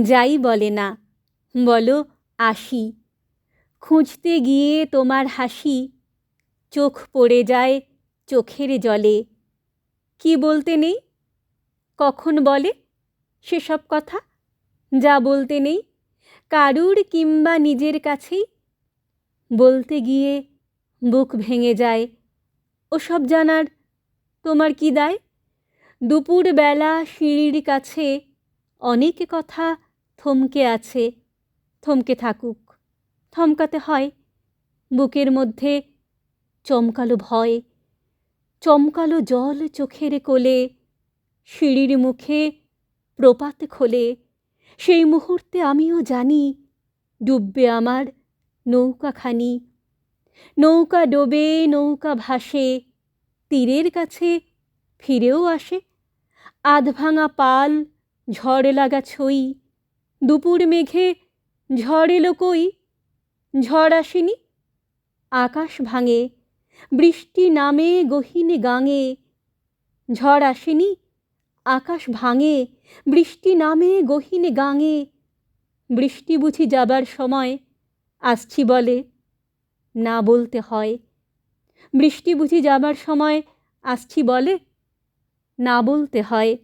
যাই বলে না। বলো, আসি। খুঁজতে গিয়ে তোমার হাসি চোখ পড়ে যায় চোখের জলে। কি বলতে নেই? কখন বলে সেসব কথা? যা বলতে নেই কারুর কিংবা নিজের কাছেই। বলতে গিয়ে বুক ভেঙে যায়। ওসব জানার তোমার কি দায়? দুপুরবেলা সিঁড়ির কাছে অনেক কথা থমকে আছে, থমকে থাকুক। থমকাতে হয় বুকের মধ্যে চমকালো ভয়, চমকালো জল চোখের কোলে, সিঁড়ির মুখে প্রপাত খোলে। সেই মুহূর্তে আমিও জানি ডুববে আমার নৌকাখানি। নৌকা ডোবে, নৌকা ভাসে, তীরের কাছে ফিরেও আসে। আধ ভাঙা পাল ঝড় লাগা ছই, দুপুর মেঘে ঝড় এলো কই, ঝড় আসেনি? আকাশ ভাঙে, বৃষ্টি নামে গহীন গাঙে, ঝড় আসেনি? আকাশ ভাঙে, বৃষ্টি নামে গহীন গাঙে, বৃষ্টি বুঝি যাবার সময় আসছি বলে না বলতে হয়। বৃষ্টি বুঝি যাবার সময় আসছি বলে না বলতে হয়।